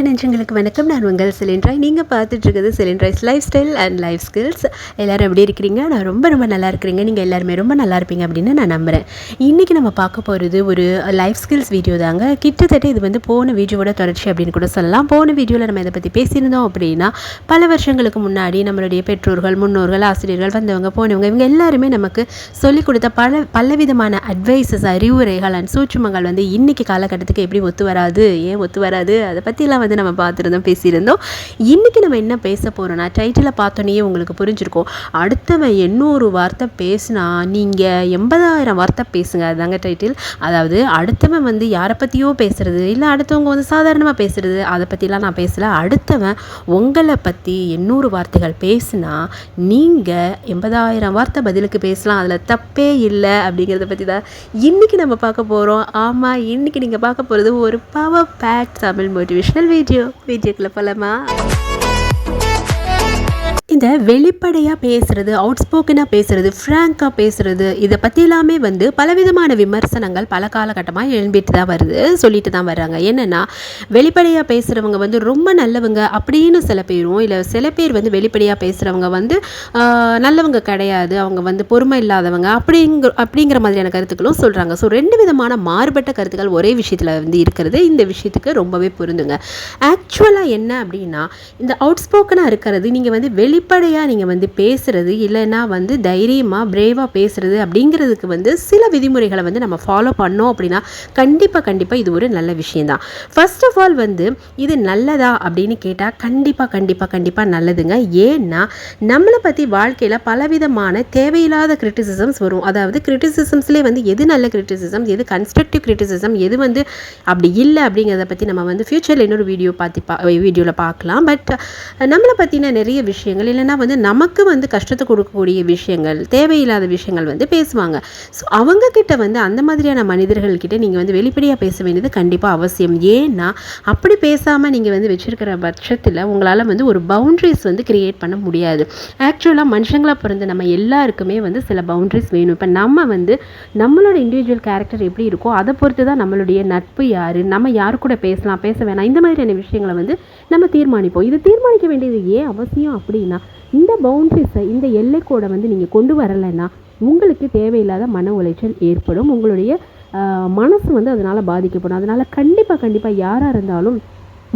அன்பு நெஞ்சங்களுக்கு வணக்கம். நான் உங்கள் சிலிண்ட்ராய் நீங்கள் பார்த்துட்ருக்கிறது சிலிண்ட்ராய்ஸ் lifestyle and life skills. எல்லோரும் எப்படி இருக்கிறீங்க? நான் ரொம்ப ரொம்ப நல்லா இருக்கிறீங்க. நீங்கள் எல்லாருமே ரொம்ப நல்லா இருப்பீங்க அப்படின்னு நான் நம்புகிறேன் இன்றைக்கி நம்ம பார்க்க போகிறது ஒரு லைஃப் ஸ்கில்ஸ் வீடியோ தாங்க. கிட்டத்தட்ட இது வந்து போன வீடியோவோட தொடர்ச்சி அப்படின்னு கூட சொல்லலாம். போன வீடியோவில் நம்ம இதை பற்றி பேசியிருந்தோம் அப்படின்னா பல வருஷங்களுக்கு முன்னாடி நம்மளுடைய பெற்றோர்கள் முன்னோர்கள் ஆசிரியர்கள் வந்தவங்க போனவங்க இவங்க எல்லாருமே நமக்கு சொல்லிக் கொடுத்த பல பலவிதமான அட்வைசஸ் அறிவுரைகள் அண்ட் சூட்சுமங்கள் வந்து இன்றைக்கி காலகட்டத்துக்கு எப்படி ஒத்து வராது? ஏன் ஒத்து வராது? அதை பற்றிலாம் வந்து நம்ம பார்த்துருந்தோம் பேசியிருந்தோம். இன்றைக்கி நம்ம என்ன பேச போகிறோன்னா டைட்டிலை பார்த்தோன்னே உங்களுக்கு புரிஞ்சிருக்கும். அடுத்தவன் எண்ணூறு வார்த்தை பேசினா நீங்கள் எண்பதாயிரம் வார்த்தை பேசுங்க. அதுதாங்க டைட்டில் அதாவது அடுத்தவன் வந்து யாரை பற்றியோ பேசுகிறது இல்லை அடுத்தவங்க வந்து சாதாரணமாக பேசுகிறது அதை பற்றிலாம் நான் பேசலை. அடுத்தவன் உங்களை பற்றி எண்ணூறு வார்த்தைகள் பேசினா நீங்கள் எண்பதாயிரம் வார்த்தை பதிலுக்கு பேசலாம். அதில் தப்பே இல்லை அப்படிங்கிறத பற்றி தான் இன்றைக்கி நம்ம பார்க்க போகிறோம் ஆமாம் இன்றைக்கி நீங்கள் பார்க்க போகிறது ஒரு power pack Tamil motivational video வீடியோக்குள்ளே போகலாமா இந்த வெளிப்படையாக பேசுகிறது அவுட் ஸ்போக்கனாக பேசுகிறது ஃப்ராங்காக பேசுகிறது இதை பற்றி எல்லாமே வந்து பலவிதமான விமர்சனங்கள் பல காலகட்டமாக எழும்பிட்டு தான் வருது சொல்லிட்டு தான் வர்றாங்க. என்னென்னா வெளிப்படையாக பேசுகிறவங்க வந்து ரொம்ப நல்லவங்க அப்படின்னு சில பேரும் இல்லை சில பேர் வந்து வெளிப்படையாக பேசுகிறவங்க வந்து நல்லவங்க கிடையாது அவங்க வந்து பொறுமை இல்லாதவங்க அப்படிங்கிற அப்படிங்கிற மாதிரியான கருத்துக்களும் சொல்கிறாங்க ஸோ ரெண்டு விதமான மாறுபட்ட கருத்துக்கள் ஒரே விஷயத்தில் வந்து இருக்கிறது. இந்த விஷயத்துக்கு ரொம்பவே பொருந்துங்க. ஆக்சுவலாக என்ன அப்படின்னா இந்த அவுட் ஸ்போக்கனாக இருக்கிறது நீங்கள் வந்து வெளி வெளிப்படையாக நீங்கள் வந்து பேசுகிறது இல்லைன்னா வந்து தைரியமாக பிரேவாக பேசுகிறது அப்படிங்கிறதுக்கு வந்து சில விதிமுறைகளை வந்து நம்ம ஃபாலோ பண்ணோம் அப்படின்னா கண்டிப்பாக கண்டிப்பாக இது ஒரு நல்ல விஷயந்தான் ஃபர்ஸ்ட் ஆஃப் ஆல் வந்து இது நல்லதா அப்படின்னு கேட்டால் கண்டிப்பாக கண்டிப்பாக கண்டிப்பாக நல்லதுங்க. ஏன்னா நம்மளை பற்றி வாழ்க்கையில் பலவிதமான தேவையில்லாத கிரிட்டிசிசம்ஸ் வரும். அதாவது கிரிட்டிசிசம்ஸ்லேயே வந்து எது நல்ல கிரிட்டிசிசம் எது கன்ஸ்ட்ரக்டிவ் கிரிட்டிசிசம் எது வந்து அப்படி இல்லை அப்படிங்கிறத பற்றி நம்ம வந்து ஃப்யூச்சரில் இன்னொரு வீடியோ பார்த்து பா வீடியோவில் பார்க்கலாம். பட் நம்மளை பற்றின நிறைய விஷயங்கள் இல்லைன்னா வந்து நமக்கு வந்து கஷ்டத்தை கொடுக்கக்கூடிய விஷயங்கள் தேவையில்லாத விஷயங்கள் வந்து பேசுவாங்க. ஸோ அவங்கக்கிட்ட வந்து அந்த மாதிரியான மனிதர்கள்கிட்ட நீங்கள் வந்து வெளிப்படையாக பேச வேண்டியது கண்டிப்பாக அவசியம். ஏன்னா அப்படி பேசாமல் நீங்கள் வந்து வச்சுருக்கிற பட்சத்தில் உங்களால் வந்து ஒரு பவுண்ட்ரிஸ் வந்து க்ரியேட் பண்ண முடியாது. ஆக்சுவலாக மனுஷங்களாக பிறந்த நம்ம எல்லாருக்குமே வந்து சில பவுண்ட்ரிஸ் வேணும். இப்போ நம்ம வந்து நம்மளோட இண்டிவிஜுவல் கேரக்டர் எப்படி இருக்கோ அதை பொறுத்து தான் நம்மளுடைய நட்பு யார் நம்ம யார் கூட பேசலாம் பேச வேணாம் இந்த மாதிரியான விஷயங்களை வந்து நம்ம தீர்மானிப்போம். இது தீர்மானிக்க வேண்டியது ஏன் அவசியம் அப்படின்னா இந்த பவுண்ட்ரிஸை இந்த எல்லைக்கோடை வந்து நீங்கள் கொண்டு வரலைன்னா உங்களுக்கு தேவையில்லாத மன உளைச்சல் ஏற்படும். உங்களுடைய மனசு வந்து அதனால் பாதிக்கப்படும். அதனால் கண்டிப்பாக கண்டிப்பாக யாராக இருந்தாலும்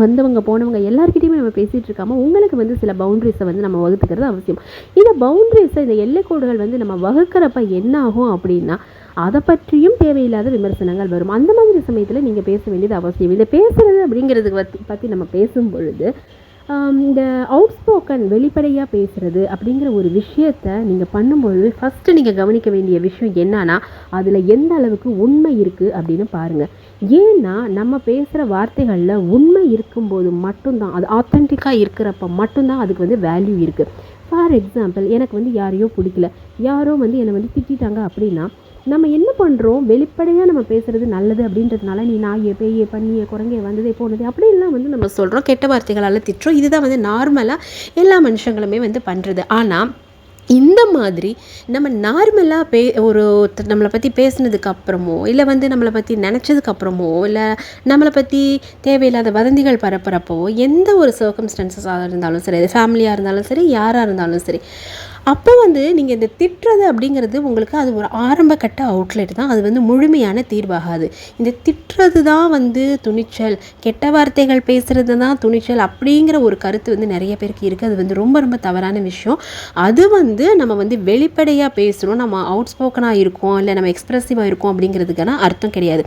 வந்தவங்க போனவங்க எல்லாருக்கிட்டையுமே நம்ம பேசிகிட்டு இருக்காமல் உங்களுக்கு வந்து சில பவுண்ட்ரிஸை வந்து நம்ம வகுத்துக்கிறது அவசியம். இந்த பவுண்ட்ரிஸை இந்த எல்லைக்கோடுகள் வந்து நம்ம வகுக்கிறப்ப என்ன ஆகும் அப்படின்னா அதை பற்றியும் தேவையில்லாத விமர்சனங்கள் வரும். அந்த மாதிரி சமயத்தில் நீங்கள் பேச வேண்டியது அவசியம். இதை பேசுகிறது அப்படிங்கிறது பற்றி பற்றி நம்ம பேசும் பொழுது இந்த அவுட் ஸ்போக்கன் வெளிப்படையாக பேசுகிறது அப்படிங்கிற ஒரு விஷயத்த நீங்கள் பண்ணும்பொழுது ஃபஸ்ட்டு நீங்கள் கவனிக்க வேண்டிய விஷயம் என்னன்னா அதில் எந்த அளவுக்கு உண்மை இருக்குது அப்படின்னு பாருங்கள் ஏன்னா நம்ம பேசுகிற வார்த்தைகளில் உண்மை இருக்கும்போது மட்டும்தான் அது ஆத்தென்டிக்காக இருக்கிறப்ப மட்டும்தான் அதுக்கு வந்து வேல்யூ இருக்குது ஃபார் எக்ஸாம்பிள் எனக்கு வந்து யாரையோ பிடிக்கல. யாரோ வந்து என்னை வந்து திட்டாங்க அப்படின்னா நம்ம என்ன பண்ணுறோம் வெளிப்படையாக நம்ம பேசுகிறது நல்லது அப்படின்றதுனால நீ நாயை பேய பண்ணிய குரங்கே வந்ததே போனது அப்படின்லாம் வந்து நம்ம சொல்கிறோம் கெட்ட வார்த்தைகளால் திட்டுறோம். இதுதான் வந்து நார்மலாக எல்லா மனுஷங்களுமே வந்து பண்ணுறது ஆனால் இந்த மாதிரி நம்ம நார்மலாக பே ஒரு நம்மளை பற்றி பேசினதுக்கு அப்புறமோ இல்லை வந்து நம்மளை பற்றி நினச்சதுக்கு அப்புறமோ இல்லை நம்மளை பற்றி தேவையில்லாத வதந்திகள் பரப்புகிறப்போ எந்த ஒரு சர்க்கம்ஸ்டன்சஸாக இருந்தாலும் சரி அது ஃபேமிலியாக இருந்தாலும் சரி யாராக இருந்தாலும் சரி அப்போ வந்து நீங்கள் இந்த திட்டுறது அப்படிங்கிறது உங்களுக்கு அது ஒரு ஆரம்ப கட்ட அவுட்லெட் தான். அது வந்து முழுமையான தீர்வாகாது. இந்த திட்டுறது தான் வந்து துணிச்சல். கெட்ட வார்த்தைகள் பேசுகிறது தான் துணிச்சல் அப்படிங்கிற ஒரு கருத்து வந்து நிறைய பேருக்கு இருக்குது அது வந்து ரொம்ப ரொம்ப தவறான விஷயம். அது வந்து நம்ம வந்து வெளிப்படையாக பேசுகிறோம் நம்ம அவுட் ஸ்போக்கனாக இருக்கோம். இல்லை நம்ம எக்ஸ்ப்ரெசிவாக இருக்கோம் அப்படிங்கிறதுக்கான அர்த்தம் கிடையாது.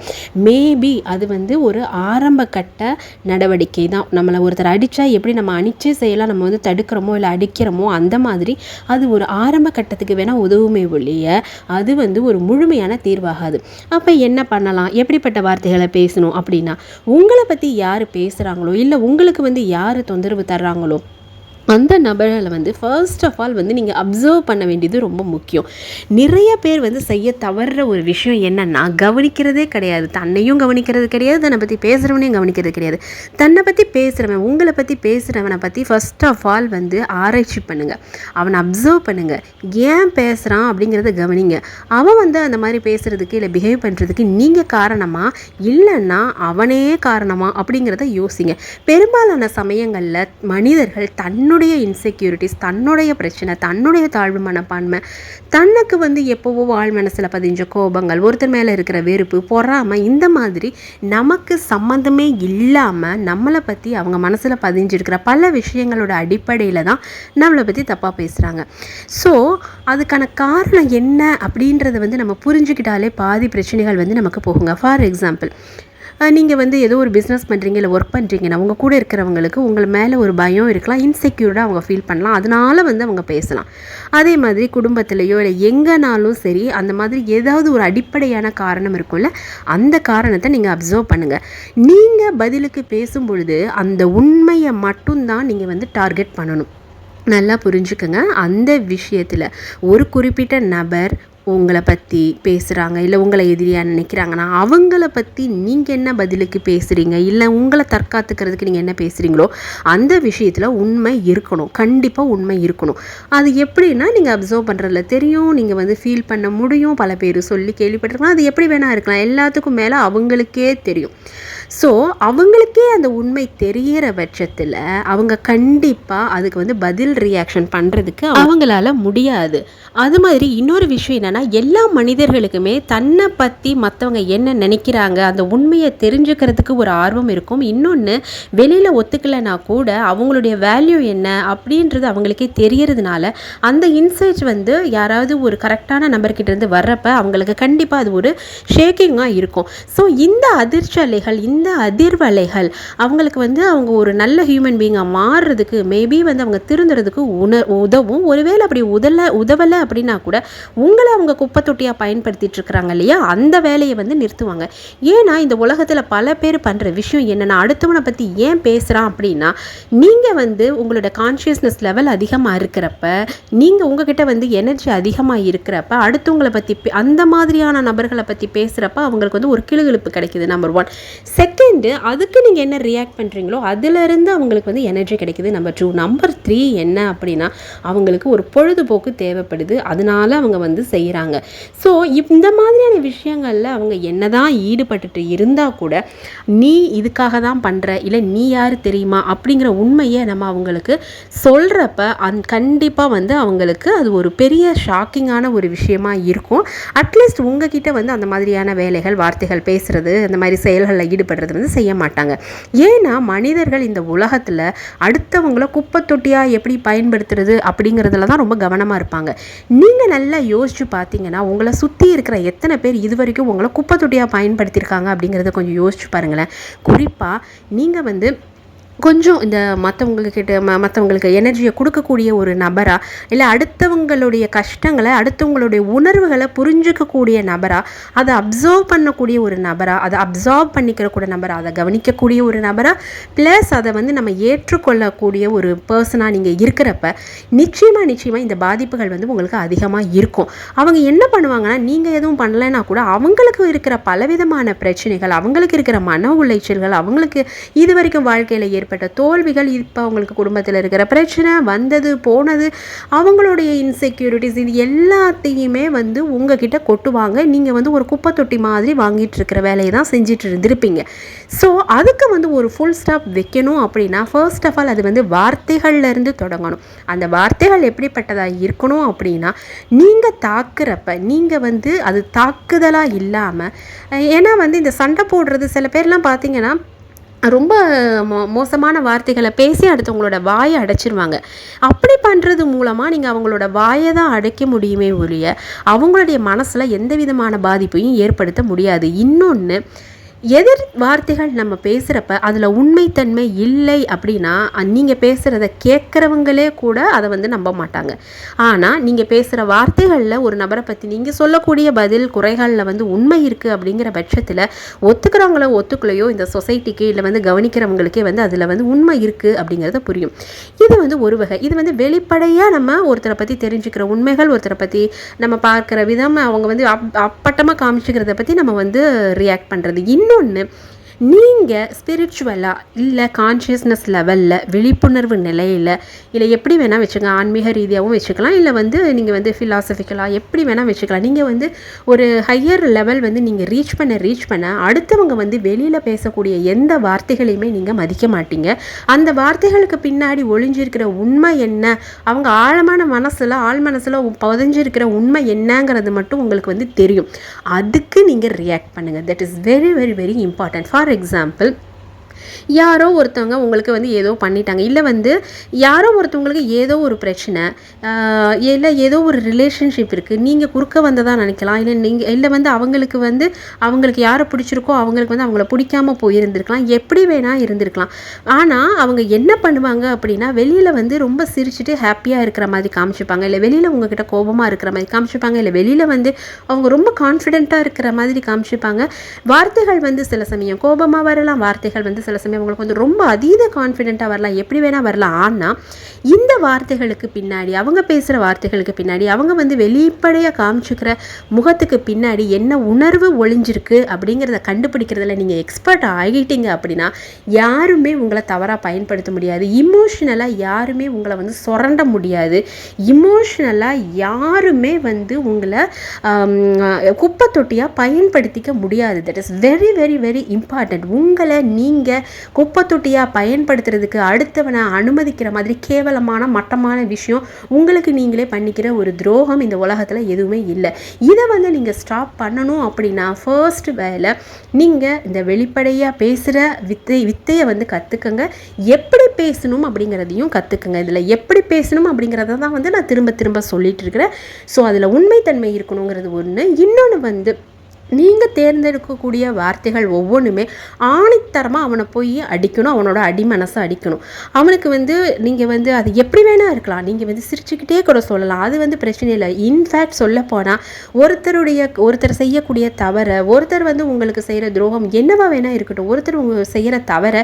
மேபி அது வந்து ஒரு ஆரம்ப கட்ட நடவடிக்கை தான். நம்மளை ஒருத்தர் அடித்தா எப்படி நம்ம அணிச்சே செய்யலாம்? நம்ம வந்து தடுக்கிறோமோ? இல்லை அடிக்கிறோமோ? அந்த மாதிரி அது ஒரு ஆரம்ப கட்டத்துக்கு வேணால் உதவுமே ஒழிய அது வந்து ஒரு முழுமையான தீர்வாகாது. அப்போ என்ன பண்ணலாம்? எப்படிப்பட்ட வார்த்தைகளை பேசணும் அப்படின்னா உங்களை பற்றி யார் பேசுகிறாங்களோ இல்லை உங்களுக்கு வந்து யார் தொந்தரவு தர்றாங்களோ அந்த நபர்களை வந்து ஃபர்ஸ்ட் ஆஃப் ஆல் வந்து நீங்கள் அப்சர்வ் பண்ண வேண்டியது ரொம்ப முக்கியம். நிறைய பேர் வந்து செய்ய தவறுற ஒரு விஷயம் என்னன்னா கவனிக்கிறதே கிடையாது. தன்னையும் கவனிக்கிறது கிடையாது தன்னை பற்றி பேசுகிறவனையும் கவனிக்கிறது கிடையாது. தன்னை பற்றி பேசுகிறவன் உங்களை பற்றி பேசுகிறவனை பற்றி ஃபர்ஸ்ட் ஆஃப் ஆல் வந்து ஆராய்ச்சி பண்ணுங்கள் அவனை அப்சர்வ் பண்ணுங்கள் ஏன் பேசுகிறான் அப்படிங்கிறத கவனிங்க. அவன் வந்து அந்த மாதிரி பேசுகிறதுக்கு இல்லை பிஹேவ் பண்ணுறதுக்கு நீங்கள் காரணமா இல்லைன்னா அவனே காரணமா அப்படிங்கிறத யோசிங்க. பெரும்பாலான சமயங்களில் மனிதர்கள் தன்னுடைய இன்செக்யூரிட்டிஸ் தன்னுடைய பிரச்சனை தன்னுடைய தாழ்வு மனப்பான்மை தனக்கு வந்து எப்போவோ வாழ் மனசில் பதிஞ்ச கோபங்கள் ஒருத்தர் மேலே இருக்கிற வெறுப்பு பொறாமை இந்த மாதிரி நமக்கு சம்மந்தமே இல்லாமல் நம்மளை பற்றி அவங்க மனசில் பதிஞ்சிருக்கிற பல விஷயங்களோட அடிப்படையில் தான் நம்மளை பற்றி தப்பாக பேசுகிறாங்க ஸோ அதுக்கான காரணம் என்ன அப்படின்றத வந்து நம்ம புரிஞ்சுக்கிட்டாலே பாதி பிரச்சனைகள் வந்து நமக்கு போகுங்க. ஃபார் எக்ஸாம்பிள் நீங்கள் வந்து ஏதோ ஒரு பிஸ்னஸ் பண்ணுறீங்க இல்லை ஒர்க் பண்ணுறீங்கன்னா உங்கள் கூட இருக்கிறவங்களுக்கு உங்கள் மேலே ஒரு பயம் இருக்கலாம் இன்செக்யூர்டாக அவங்க ஃபீல் பண்ணலாம். அதனால வந்து அவங்க பேசலாம். அதே மாதிரி குடும்பத்திலையோ இல்லை எங்கேனாலும் சரி அந்த மாதிரி ஏதாவது ஒரு அடிப்படையான காரணம் இருக்கும்ல அந்த காரணத்தை நீங்கள் அப்சர்வ் பண்ணுங்கள் நீங்கள் பதிலுக்கு பேசும் பொழுது அந்த உண்மையை மட்டும்தான் நீங்கள் வந்து டார்கெட் பண்ணணும். நல்லா புரிஞ்சுக்கோங்க. அந்த விஷயத்தில் ஒரு குறிப்பிட்ட நபர் உங்களை பற்றி பேசுகிறாங்க இல்லை உங்களை எதிரியாக நினைக்கிறாங்கன்னா அவங்கள பற்றி நீங்கள் என்ன பதிலுக்கு பேசுகிறீங்க இல்லை உங்களை தற்காத்துக்கிறதுக்கு நீங்கள் என்ன பேசுகிறீங்களோ அந்த விஷயத்தில் உண்மை இருக்கணும். கண்டிப்பாக உண்மை இருக்கணும். அது எப்படின்னா நீங்கள் அப்சர்வ் பண்ணுறதுல தெரியும் நீங்கள் வந்து ஃபீல் பண்ண முடியும். பல பேர் சொல்லி கேள்விப்பட்டிருக்கலாம். அது எப்படி வேணால் இருக்கலாம். எல்லாத்துக்கும் மேலே அவங்களுக்கே தெரியும். ஸோ அவங்களுக்கே அந்த உண்மை தெரிகிற பட்சத்தில் அவங்க கண்டிப்பாக அதுக்கு வந்து பதில் ரியாக்ஷன் பண்ணுறதுக்கு அவங்களால முடியாது. அது மாதிரி இன்னொரு விஷயம் என்னென்னா எல்லா மனிதர்களுக்குமே தன்னை பற்றி மற்றவங்க என்ன நினைக்கிறாங்க அந்த உண்மையை தெரிஞ்சுக்கிறதுக்கு ஒரு ஆர்வம் இருக்கும். இன்னொன்று வெளியில் ஒத்துக்கலைன்னா கூட அவங்களுடைய வேல்யூ என்ன அப்படின்றது அவங்களுக்கே தெரியறதுனால அந்த இன்சைட்ஸ் வந்து யாராவது ஒரு கரெக்டான நபர்கிட்ட இருந்து வர்றப்ப அவங்களுக்கு கண்டிப்பாக அது ஒரு ஷேக்கிங்காக இருக்கும். ஸோ இந்த அதிர்ச்சி அலைகள் இந்த அதிர்வலைகள் அவங்களுக்கு வந்து அவங்க ஒரு நல்ல ஹியூமன் பீயிங்காக மாறுறதுக்கு மேபி வந்து அவங்க திருந்துறதுக்கு உண உதவும். ஒருவேளை அப்படி உதல உதவலை அப்படின்னா கூட உங்களை அவங்க குப்பை தொட்டியாக பயன்படுத்திட்டு இருக்கிறாங்க இல்லையா? அந்த வேலையை வந்து நிறுத்துவாங்க. ஏன்னா இந்த உலகத்தில் பல பேர் பண்ணுற விஷயம் என்னென்னா அடுத்தவனை பற்றி ஏன் பேசுகிறான் அப்படின்னா நீங்கள் வந்து உங்களோட கான்ஷியஸ்னஸ் லெவல் அதிகமாக இருக்கிறப்ப நீங்கள் உங்ககிட்ட வந்து எனர்ஜி அதிகமாக இருக்கிறப்ப அடுத்தவங்களை பற்றி அந்த மாதிரியான நபர்களை பற்றி பேசுகிறப்ப அவங்களுக்கு வந்து ஒரு கிளுகிழுப்பு கிடைக்குது நம்பர் ஒன் செகண்டு அதுக்கு நீங்கள் என்ன ரியாக்ட் பண்ணுறீங்களோ அதிலிருந்து அவங்களுக்கு வந்து எனர்ஜி கிடைக்குது. நம்பர் டூ நம்பர் த்ரீ என்ன அப்படின்னா அவங்களுக்கு ஒரு பொழுதுபோக்கு தேவைப்படுது. அதனால அவங்க வந்து செய்கிறாங்க ஸோ இந்த மாதிரியான விஷயங்களில் அவங்க என்ன தான் ஈடுபட்டுட்டு இருந்தால் கூட நீ இதுக்காக தான் பண்ணுற இல்லை நீ யார் தெரியுமா அப்படிங்கிற உண்மையை நம்ம அவங்களுக்கு சொல்கிறப்ப அந் கண்டிப்பாக வந்து அவங்களுக்கு அது ஒரு பெரிய ஷாக்கிங்கான ஒரு விஷயமா இருக்கும். அட்லீஸ்ட் உங்ககிட்ட வந்து அந்த மாதிரியான வேலைகள் வார்த்தைகள் பேசுகிறது அந்த மாதிரி செயல்களில் ஈடுபடுறது வந்து செய்ய மாட்டாங்க. ஏன்னா மனிதர்கள் இந்த உலகத்தில் அடுத்தவங்களை குப்பை தொட்டியாக எப்படி பயன்படுத்துறது அப்படிங்கிறதுல தான் ரொம்ப கவனமாக இருப்பாங்க. நீங்கள் நல்லா யோசிச்சு பார்த்தீங்கன்னா உங்களை சுற்றி இருக்கிற எத்தனை பேர் இது வரைக்கும் உங்களை குப்பை தொட்டியாக பயன்படுத்தியிருக்காங்க அப்படிங்கிறத கொஞ்சம் யோசிச்சு பாருங்களேன். குறிப்பாக நீங்கள் வந்து கொஞ்சம் இந்த மற்றவங்கக்கிட்ட ம மற்றவங்களுக்கு எனர்ஜியை கொடுக்கக்கூடிய ஒரு நபராக இல்லை அடுத்தவங்களுடைய கஷ்டங்களை அடுத்தவங்களுடைய உணர்வுகளை புரிஞ்சுக்கக்கூடிய நபராக அதை அப்சர்வ் பண்ணக்கூடிய ஒரு நபராக அதை அப்சர்வ் பண்ணிக்கிற கூட நபராக அதை கவனிக்கக்கூடிய ஒரு நபராக ப்ளஸ் அதை வந்து நம்ம ஏற்றுக்கொள்ளக்கூடிய ஒரு பர்சனாக நீங்கள் இருக்கிறப்ப நிச்சயமாக நிச்சயமாக இந்த பாதிப்புகள் வந்து உங்களுக்கு அதிகமாக இருக்கும். அவங்க என்ன பண்ணுவாங்கன்னா நீங்கள் எதுவும் பண்ணலைன்னா கூட அவங்களுக்கு இருக்கிற பலவிதமான பிரச்சனைகள் அவங்களுக்கு இருக்கிற மன உளைச்சல்கள் அவங்களுக்கு இது வரைக்கும் வாழ்க்கையில் ஏற்ப ஏற்பட்ட தோல்விகள் இப்போ அவங்களுக்கு குடும்பத்தில் இருக்கிற பிரச்சனை வந்தது போனது அவங்களுடைய இன்செக்யூரிட்டிஸ் இது எல்லாத்தையுமே வந்து உங்ககிட்ட கொட்டுவாங்க. நீங்கள் வந்து ஒரு குப்பை தொட்டி மாதிரி வாங்கிட்டு இருக்கிற வேலையை தான் செஞ்சுட்டு இருந்திருப்பீங்க. ஸோ அதுக்கு வந்து ஒரு ஃபுல் ஸ்டாப் வைக்கணும் அப்படின்னா ஃபர்ஸ்ட் ஆஃப் ஆல் அது வந்து வார்த்தைகள்லேருந்து தொடங்கணும். அந்த வார்த்தைகள் எப்படிப்பட்டதாக இருக்கணும் அப்படின்னா நீங்கள் தாக்குறப்ப நீங்கள் வந்து அது தாக்குதலாக இல்லாமல் ஏன்னா வந்து இந்த சண்டை போடுறது சில பேர்லாம் பார்த்தீங்கன்னா ரொம்ப மோ மோசமான வார்த்தைகளை பேசி அடுத்தவங்களோட வாயை அடைச்சிருவாங்க. அப்படி பண்ணுறது மூலமாக நீங்கள் அவங்களோட வாயை தான் அடைக்க முடியுமே ஒழிய அவங்களுடைய மனசில் எந்த விதமான பாதிப்பையும் ஏற்படுத்த முடியாது. இன்னொன்று எதிர் வார்த்தைகள் நம்ம பேசுகிறப்ப அதில் உண்மைத்தன்மை இல்லை அப்படின்னா நீங்கள் பேசுகிறத கேட்குறவங்களே கூட அதை வந்து நம்ப மாட்டாங்க. ஆனால் நீங்கள் பேசுகிற வார்த்தைகளில் ஒரு நபரை பற்றி நீங்கள் சொல்லக்கூடிய பதில் குறைகளில் வந்து உண்மை இருக்குது அப்படிங்கிற பட்சத்தில் ஒத்துக்கிறவங்களோ ஒத்துக்கலையோ இந்த சொசைட்டிக்கு இல்லை வந்து கவனிக்கிறவங்களுக்கே வந்து அதில் வந்து உண்மை இருக்குது அப்படிங்கிறத புரியும். இது வந்து ஒரு வகை. இது வந்து வெளிப்படையாக நம்ம ஒருத்தரை பற்றி தெரிஞ்சுக்கிற உண்மைகள் ஒருத்தரை பற்றி நம்ம பார்க்குற விதம் அவங்க வந்து அப் அப்பட்டமாக காமிச்சிக்கிறத பற்றி நம்ம வந்து ரியாக்ட் பண்ணுறது இன்னொன்று நீங்கள் ஸ்பிரிச்சுவலாக இல்லை கான்ஷியஸ்னஸ் லெவலில் விழிப்புணர்வு நிலையில் இல்லை எப்படி வேணால் வச்சுக்கோங்க ஆன்மீக ரீதியாகவும் வச்சுக்கலாம் இல்லை வந்து நீங்கள் வந்து ஃபிலாசபிக்கலாக எப்படி வேணால் வச்சுக்கலாம். நீங்கள் வந்து ஒரு ஹையர் லெவல் வந்து நீங்கள் ரீச் பண்ண ரீச் பண்ண அடுத்தவங்க வந்து வெளியில் பேசக்கூடிய எந்த வார்த்தைகளையுமே நீங்கள் மதிக்க மாட்டீங்க. அந்த வார்த்தைகளுக்கு பின்னாடி ஒளிஞ்சிருக்கிற உண்மை என்ன? அவங்க ஆழமான மனசில் ஆழ் மனசில் புதஞ்சிருக்கிற உண்மை என்னங்கிறது மட்டும் உங்களுக்கு வந்து தெரியும். அதுக்கு நீங்கள் ரியாக்ட் பண்ணுங்கள் that is very very very important for example யாரோ ஒருத்தவங்க உங்களுக்கு வந்து ஏதோ பண்ணிட்டாங்க. இல்லை வந்து யாரோ ஒருத்தவங்களுக்கு ஏதோ ஒரு பிரச்சனை இல்லை ஏதோ ஒரு ரிலேஷன்ஷிப் இருக்குது நீங்கள் குறுக்க வந்ததாக நினைக்கலாம். இல்லை நீங்கள் இல்லை வந்து அவங்களுக்கு வந்து அவங்களுக்கு யாரை பிடிச்சிருக்கோ அவங்களுக்கு வந்து அவங்கள பிடிக்காம போயிருந்திருக்கலாம். எப்படி வேணால் இருந்திருக்கலாம். ஆனால் அவங்க என்ன பண்ணுவாங்க அப்படின்னா வெளியில் வந்து ரொம்ப சிரிச்சுட்டு ஹாப்பியாக இருக்கிற மாதிரி காமிச்சிப்பாங்க. இல்லை வெளியில் உங்ககிட்ட கோபமாக இருக்கிற மாதிரி காமிச்சிப்பாங்க. இல்லை வெளியில் வந்து அவங்க ரொம்ப கான்ஃபிடென்ட்டாக இருக்கிற மாதிரி காமிச்சிப்பாங்க. வார்த்தைகள் வந்து சில சமயம் கோபமாக வரலாம். வார்த்தைகள் வந்து சில சமயம் அவங்களுக்கு வந்து ரொம்ப அதீத கான்ஃபிடென்ட்டாக வரலாம். எப்படி வேணால் வரலாம். ஆனால் இந்த வார்த்தைகளுக்கு பின்னாடி அவங்க பேசுகிற வார்த்தைகளுக்கு பின்னாடி அவங்க வந்து வெளிப்படையாக காமிச்சிக்கிற முகத்துக்கு பின்னாடி என்ன உணர்வு ஒளிஞ்சிருக்கு அப்படிங்கிறத கண்டுபிடிக்கிறதுல நீங்கள் எக்ஸ்பர்ட் ஆகிட்டீங்க அப்படின்னா யாருமே உங்களை தவறாக பயன்படுத்த முடியாது. இமோஷனலாக யாருமே உங்களை வந்து சுரண்ட முடியாது. இமோஷனலாக யாருமே வந்து உங்களை குப்பை தொட்டியாக பயன்படுத்திக்க முடியாது. That is very very very important உங்களை நீங்கள் குப்பை தொட்டியாக பயன்படுத்துறதுக்கு அடுத்தவனை அனுமதிக்கிற மாதிரி கேவலமான மட்டமான விஷயம் உங்களுக்கு நீங்களே பண்ணிக்கிற ஒரு துரோகம் இந்த உலகத்தில் எதுவுமே இல்லை. இதை வந்து நீங்கள் ஸ்டாப் பண்ணணும் அப்படின்னா ஃபர்ஸ்ட் வேலை நீங்கள் இந்த வெளிப்படையாக பேசுகிற வித்தை வித்தையை வந்து கற்றுக்கங்க எப்படி பேசணும் அப்படிங்கிறதையும் கற்றுக்குங்க இதில் எப்படி பேசணும் அப்படிங்கிறத தான் வந்து நான் திரும்ப திரும்ப சொல்லிகிட்டு இருக்கிறேன். ஸோ அதில் உண்மைத்தன்மை இருக்கணுங்கிறது ஒன்று இன்னொன்று வந்து நீங்கள் தேர்ந்தெடுக்கக்கூடிய வார்த்தைகள் ஒவ்வொன்றுமே ஆணித்தரமாக அவனை போய் அடிக்கணும் அவனோட அடிமனசை அடிக்கணும். அவனுக்கு வந்து நீங்கள் வந்து அது எப்படி வேணால் இருக்கலாம். நீங்கள் வந்து சிரிச்சுக்கிட்டே கூட சொல்லலாம். அது வந்து பிரச்சனை இல்லை. இன்ஃபேக்ட் சொல்லப்போனால் ஒருத்தருடைய ஒருத்தர் செய்யக்கூடிய தவறை ஒருத்தர் வந்து உங்களுக்கு செய்கிற துரோகம் என்னவா வேணால் இருக்கட்டும். ஒருத்தர் உங்கள் செய்கிற தவறை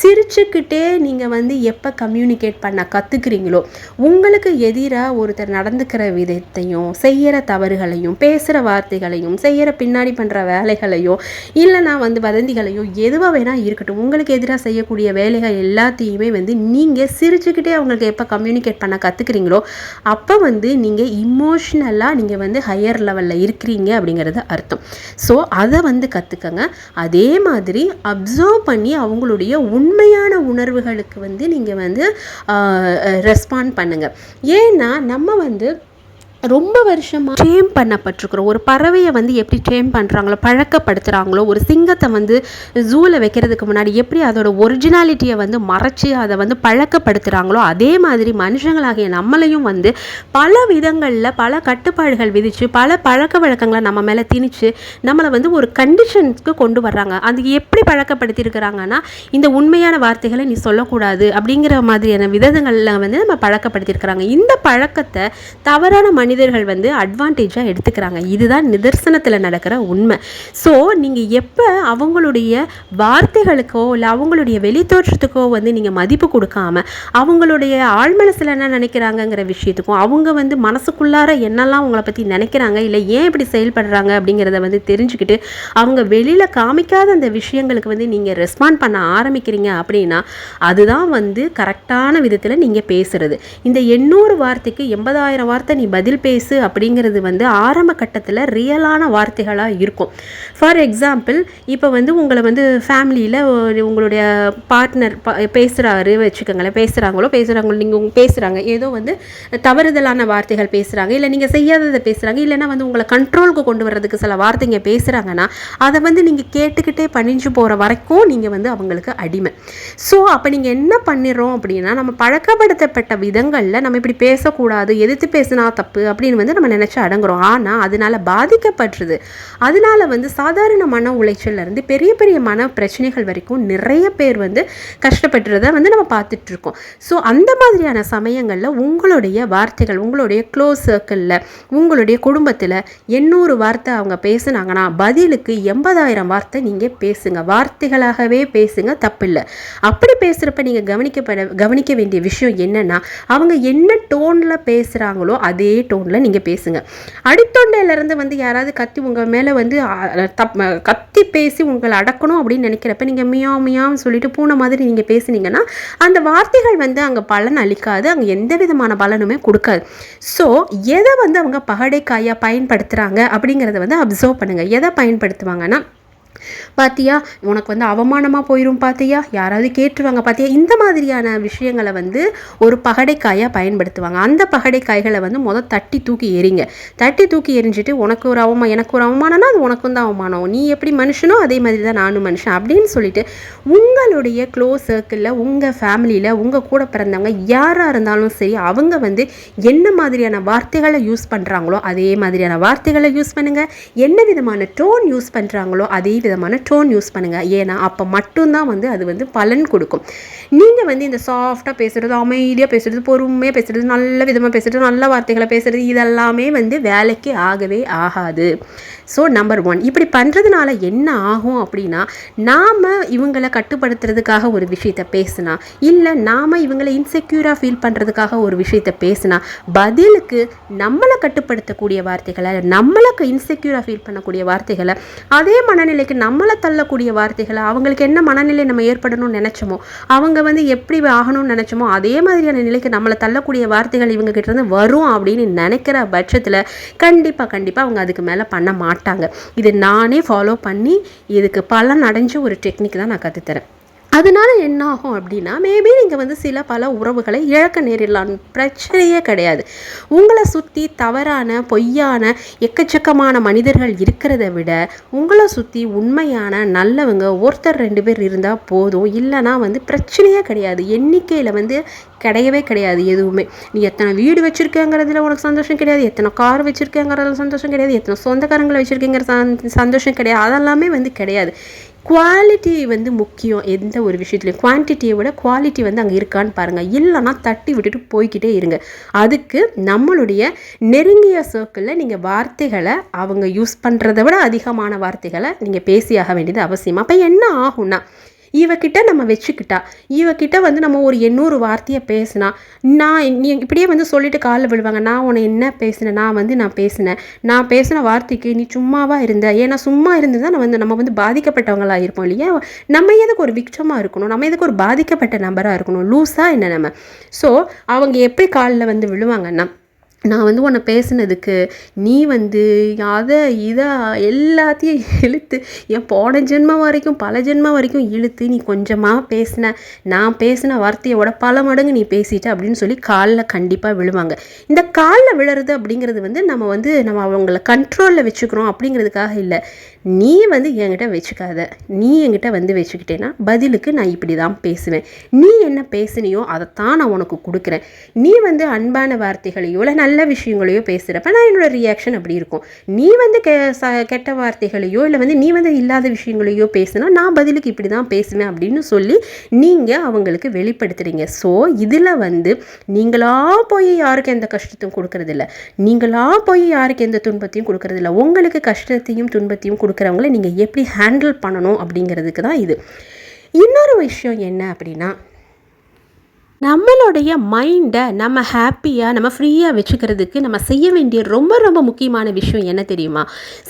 சிரிச்சுக்கிட்டே நீங்கள் வந்து எப்போ கம்யூனிகேட் பண்ண கற்றுக்குறீங்களோ உங்களுக்கு எதிராக ஒருத்தர் நடந்துக்கிற விதத்தையும் செய்கிற தவறுகளையும் பேசுகிற வார்த்தைகளையும் செய்கிற பின்னாடி பண்ணுற வேலைகளையோ இல்லைனா வந்து வதந்திகளையோ எதுவாக வேணால் இருக்கட்டும். உங்களுக்கு எதிராக செய்யக்கூடிய வேலைகள் எல்லாத்தையுமே வந்து நீங்கள் சிரிச்சுக்கிட்டே அவங்களுக்கு எப்போ கம்யூனிகேட் பண்ண கற்றுக்குறீங்களோ அப்போ வந்து நீங்கள் இமோஷ்னலாக நீங்கள் வந்து ஹையர் லெவலில் இருக்கிறீங்க அப்படிங்கிறது அர்த்தம். ஸோ அதை வந்து கற்றுக்கங்க அதே மாதிரி அப்சர்வ் பண்ணி அவங்களுடைய உண்மையான உணர்வுகளுக்கு வந்து நீங்கள் வந்து ரெஸ்பாண்ட் பண்ணுங்கள் ஏன்னா நம்ம வந்து ரொம்ப வருஷமாக ட்ரேம் பண்ணப்பட்டிருக்கிறோம். ஒரு பறவையை வந்து எப்படி ட்ரேம் பண்ணுறாங்களோ பழக்கப்படுத்துகிறாங்களோ ஒரு சிங்கத்தை வந்து ஜூவில் வைக்கிறதுக்கு முன்னாடி எப்படி அதோட ஒரிஜினாலிட்டியை வந்து மறைச்சி அதை வந்து பழக்கப்படுத்துகிறாங்களோ அதே மாதிரி மனுஷங்களாகிய நம்மளையும் வந்து பல விதங்களில் பல கட்டுப்பாடுகள் விதித்து பல பழக்க வழக்கங்களை நம்ம மேலே திணிச்சு நம்மளை வந்து ஒரு கண்டிஷனுக்கு கொண்டு வர்றாங்க. அது எப்படி பழக்கப்படுத்தியிருக்கிறாங்கன்னா இந்த உண்மையான வார்த்தைகளை நீ சொல்லக்கூடாது அப்படிங்கிற மாதிரியான விதங்களில் வந்து நம்ம பழக்கப்படுத்தியிருக்கிறாங்க. இந்த பழக்கத்தை தவறான மனிதர்கள் வந்து அட்வான்டேஜாக எடுத்துக்கிறாங்க. இதுதான் நிதர்சனத்தில் நடக்கிற உண்மை. ஸோ நீங்கள் எப்போ அவங்களுடைய வார்த்தைகளுக்கோ இல்லை அவங்களுடைய வெளித்தோற்றத்துக்கோ வந்து நீங்கள் மதிப்பு கொடுக்காம அவங்களுடைய ஆழ்மனசில் என்ன நினைக்கிறாங்கங்கிற விஷயத்துக்கும் அவங்க வந்து மனசுக்குள்ளார என்னெல்லாம் உங்களை பற்றி நினைக்கிறாங்க இல்லை ஏன் இப்படி செயல்படுறாங்க அப்படிங்கிறத வந்து தெரிஞ்சுக்கிட்டு அவங்க வெளியில் காமிக்காத அந்த விஷயங்களுக்கு வந்து நீங்கள் ரெஸ்பாண்ட் பண்ண ஆரம்பிக்கிறீங்க அப்படின்னா அதுதான் வந்து கரெக்டான விதத்தில் நீங்கள் பேசுகிறது இந்த எண்ணூறு வார்த்தைக்கு எண்பதாயிரம் வார்த்தை நீ பதில் பேசு அப்படிங்கிறது வந்து ஆரம்ப கட்டத்தில் ரியலான வார்த்தைகளாக இருக்கும். ஃபார் எக்ஸாம்பிள் இப்போ வந்து உங்களை வந்து ஃபேமிலியில் உங்களுடைய பார்ட்னர் பேசுகிறாரு வச்சுக்கோங்களேன். பேசுகிறாங்களோ பேசுகிறாங்களோ நீங்கள் பேசுகிறாங்க ஏதோ வந்து தவறுதலான வார்த்தைகள் பேசுகிறாங்க இல்லை நீங்கள் செய்யாததை பேசுகிறாங்க இல்லைன்னா வந்து உங்களை கண்ட்ரோலுக்கு கொண்டு வர்றதுக்கு சில வார்த்தைங்க பேசுகிறாங்கன்னா அதை வந்து நீங்கள் கேட்டுக்கிட்டே பணிஞ்சு போகிற வரைக்கும் நீங்கள் வந்து அவங்களுக்கு அடிமை. ஸோ அப்போ நீங்கள் என்ன பண்ணிடுறோம் அப்படின்னா நம்ம பழக்கப்படுத்தப்பட்ட விதங்களில் நம்ம இப்படி பேசக்கூடாது எதிர்த்து பேசினா தப்பு அப்படின்னு வந்து நம்ம நினச்சி அடங்குறோம். ஆனால் அதனால் பாதிக்கப்படுறது அதனால வந்து சாதாரண மன உளைச்சல்லேருந்து பெரிய பெரிய மன பிரச்சனைகள் வரைக்கும் நிறைய பேர் வந்து கஷ்டப்பட்டுறதை வந்து நம்ம பார்த்துட்ருக்கோம். ஸோ அந்த மாதிரியான சமயங்களில் உங்களுடைய வார்த்தைகள் உங்களுடைய க்ளோஸ் சர்க்கிளில் உங்களுடைய குடும்பத்தில் எண்ணூறு வார்த்தை அவங்க பேசுனாங்கன்னா பதிலுக்கு எண்பதாயிரம் வார்த்தை நீங்கள் பேசுங்க. வார்த்தைகளாகவே பேசுங்க தப்பில்லை. அப்படி பேசுகிறப்ப நீங்கள் கவனிக்கப்பட கவனிக்க வேண்டிய விஷயம் என்னென்னா அவங்க என்ன டோனில் பேசுகிறாங்களோ அதே டோன் டோனில் நீங்கள் பேசுங்க. அடித்தொண்டையிலேருந்து வந்து யாராவது கத்தி உங்கள் மேலே வந்து தப் கத்தி பேசி உங்களை அடக்கணும் அப்படின்னு நினைக்கிறப்ப நீங்கள் மியா மியான்னு சொல்லிட்டு பூனை மாதிரி நீங்கள் பேசுனீங்கன்னா அந்த வார்த்தைகள் வந்து அங்கே பலன் அளிக்காது. அங்கே எந்த விதமான பலனுமே கொடுக்காது. ஸோ எதை வந்து அவங்க பகடைக்காயாக பயன்படுத்துகிறாங்க அப்படிங்கிறத வந்து அப்சர்வ் பண்ணுங்கள் எதை பயன்படுத்துவாங்கன்னா பாத்தியா? உனக்கு வந்து அவமானமாக போயிடும் பாத்தியா? யாராவது கேட்டுருவாங்க பாத்தியா? இந்த மாதிரியான விஷயங்களை வந்து ஒரு பகடைக்காயாக பயன்படுத்துவாங்க. அந்த பகடைக்காய்களை வந்து மொதல் தட்டி தூக்கி எறிங்க. தட்டி தூக்கி எரிஞ்சிட்டு உனக்கு ஒரு அவமானம் எனக்கு ஒரு அவமானம்னா அது உனக்கும் தான் அவமானம். நீ எப்படி மனுஷனோ அதே மாதிரி தான் நானும் மனுஷன். அப்படின்னு சொல்லிட்டு உங்களுடைய க்ளோஸ் சர்க்கிளில் உங்கள் ஃபேமிலியில் உங்கள் கூட பிறந்தவங்க யாராக இருந்தாலும் சரி அவங்க வந்து என்ன மாதிரியான வார்த்தைகளை யூஸ் பண்ணுறாங்களோ அதே மாதிரியான வார்த்தைகளை யூஸ் பண்ணுங்கள் என்ன விதமான டோன் யூஸ் பண்ணுறாங்களோ அதே விதமான டோன் யூஸ் பண்ணுங்கள் ஏன்னா அப்போ மட்டும்தான் வந்து அது வந்து பலன் கொடுக்கும். நீங்கள் வந்து இந்த சாஃப்டாக பேசுகிறது அமைதியாக பேசுகிறது பொறுமையாக பேசுகிறது நல்ல விதமாக பேசுகிறது நல்ல வார்த்தைகளை பேசுகிறது இதெல்லாமே வந்து வேலைக்கு ஆகவே ஆகாது. ஸோ நம்பர் ஒன் இப்படி பண்ணுறதுனால என்ன ஆகும் அப்படின்னா நாம் இவங்களை கட்டுப்படுத்துறதுக்காக ஒரு விஷயத்த பேசுனா இல்லை நாம் இவங்களை இன்செக்யூராக ஃபீல் பண்ணுறதுக்காக ஒரு விஷயத்த பேசுனா பதிலுக்கு நம்மளை கட்டுப்படுத்தக்கூடிய வார்த்தைகளை நம்மளுக்கு இன்செக்யூராக ஃபீல் பண்ணக்கூடிய வார்த்தைகளை அதே மனநிலைக்கு நம்மளை தள்ளக்கூடிய வார்த்தைகளை அவங்களுக்கு என்ன மனநிலை நம்ம ஏற்படணும்னு நினச்சோமோ அவங்க வந்து எப்படி ஆகணும்னு நினச்சோமோ அதே மாதிரியான நிலைக்கு நம்மளை தள்ளக்கூடிய வார்த்தைகள் இவங்க கிட்டேருந்து வரும் அப்படின்னு நினைக்கிற பட்சத்தில் கண்டிப்பாக கண்டிப்பாக அவங்க அதுக்கு மேலே பண்ண மாட்டாங்க. இது நானே ஃபாலோ பண்ணி இதுக்கு பலன் அடைஞ்ச ஒரு டெக்னிக் தான் நான் கற்றுத்தரேன் அதனால என்ன ஆகும் அப்படின்னா மேபி நீங்கள் வந்து சில பல உறவுகளை இழக்க நேரிடலாம். பிரச்சனையே கிடையாது. உங்களை சுற்றி தவறான பொய்யான எக்கச்சக்கமான மனிதர்கள் இருக்கிறத விட உங்களை சுற்றி உண்மையான நல்லவங்க ஒருத்தர் ரெண்டு பேர் இருந்தால் போதும். இல்லைனா வந்து பிரச்சனையே கிடையாது. எண்ணிக்கையில் வந்து கிடையவே கிடையாது எதுவுமே. நீ எத்தனை வீடு வச்சுருக்கேங்கிறதுல உனக்கு சந்தோஷம் கிடையாது. எத்தனை கார் வச்சுருக்கேங்கிறதுல சந்தோஷம் கிடையாது. எத்தனை சொந்தக்காரங்களை வச்சுருக்கேங்கிற சந் சந்தோஷம் கிடையாது. அதெல்லாமே வந்து கிடையாது. குவாலிட்டி வந்து முக்கியம் எந்த ஒரு விஷயத்துலையும். குவான்டிட்டியை விட குவாலிட்டி வந்து அங்கே இருக்கான்னு பாருங்கள் இல்லைன்னா தட்டி விட்டுட்டு போய்க்கிட்டே இருங்க. அதுக்கு நம்மளுடைய நெருங்கிய சர்க்கிளில் நீங்கள் வார்த்தைகளை அவங்க யூஸ் பண்ணுறத விட அதிகமான வார்த்தைகளை நீங்கள் பேசியாக வேண்டியது அவசியம். அப்போ என்ன ஆகும்னா இவக்கிட்ட நம்ம வச்சுக்கிட்டா இவக்கிட்ட வந்து நம்ம ஒரு எண்ணூறு வார்த்தையை பேசினா நான் நீ இப்படியே வந்து சொல்லிட்டு காலில் விழுவாங்க நான் உன்னை என்ன பேசினேன் நான் வந்து நான் பேசினேன். நான் பேசின வார்த்தைக்கு நீ சும்மாவா இருந்த? ஏன்னா சும்மா இருந்து தான் நம்ம வந்து நம்ம வந்து பாதிக்கப்பட்டவங்களாக இருப்போம் இல்லையா? நம்ம எதுக்கு ஒரு விக்டமாக இருக்கணும்? நம்ம எதுக்கு ஒரு பாதிக்கப்பட்ட நபராக இருக்கணும்? லூஸாக என்ன நம்ம? ஸோ அவங்க எப்படி காலில் வந்து விழுவாங்கன்னா நான் வந்து உன்னை பேசினதுக்கு நீ வந்து அதை இதை எல்லாத்தையும் இழுத்து என் போன ஜென்மம் வரைக்கும் பல ஜென்மம் வரைக்கும் இழுத்து நீ கொஞ்சமாக பேசின நான் பேசின வார்த்தையோட பல மடங்கு நீ பேசிட்ட அப்படின்னு சொல்லி காலில் கண்டிப்பாக விழுவாங்க. இந்த காலில் விழுறது அப்படிங்கிறது வந்து நம்ம வந்து நம்ம அவங்கள கண்ட்ரோலில் வச்சுக்கிறோம் அப்படிங்கிறதுக்காக இல்லை. நீ வந்து என்கிட்ட வச்சுக்காத. நீ என்கிட்ட வந்து வச்சுக்கிட்டேன்னா பதிலுக்கு நான் இப்படி தான் பேசுவேன். நீ என்ன பேசுனியோ அதைத்தான் நான் உனக்கு கொடுக்குறேன். நீ வந்து அன்பான வார்த்தைகளையோ இல்லை நல்ல விஷயங்களையோ பேசுகிறப்ப நான் என்னோட ரியாக்ஷன் அப்படி இருக்கும். நீ வந்து கெ ச கெட்ட வார்த்தைகளையோ இல்லை வந்து நீ வந்து இல்லாத விஷயங்களையோ பேசுனா நான் பதிலுக்கு இப்படி தான் பேசுவேன் அப்படின்னு சொல்லி நீங்கள் அவங்களுக்கு வெளிப்படுத்துகிறீங்க ஸோ இதில் வந்து நீங்களா போய் யாருக்கு எந்த கஷ்டத்தையும் கொடுக்கறதில்ல. நீங்களா போய் யாருக்கு எந்த துன்பத்தையும் கொடுக்கறதில்ல. உங்களுக்கு கஷ்டத்தையும் துன்பத்தையும் கொடுக்குறவங்கள நீங்கள் எப்படி ஹேண்டில் பண்ணணும் அப்படிங்கிறதுக்கு தான் இது. இன்னொரு விஷயம் என்ன அப்படின்னா நம்மளுடைய மைண்டை நம்ம ஹாப்பியாக நம்ம ஃப்ரீயாக வச்சுக்கிறதுக்கு நம்ம செய்ய வேண்டிய ரொம்ப ரொம்ப முக்கியமான விஷயம் என்ன தெரியுமா?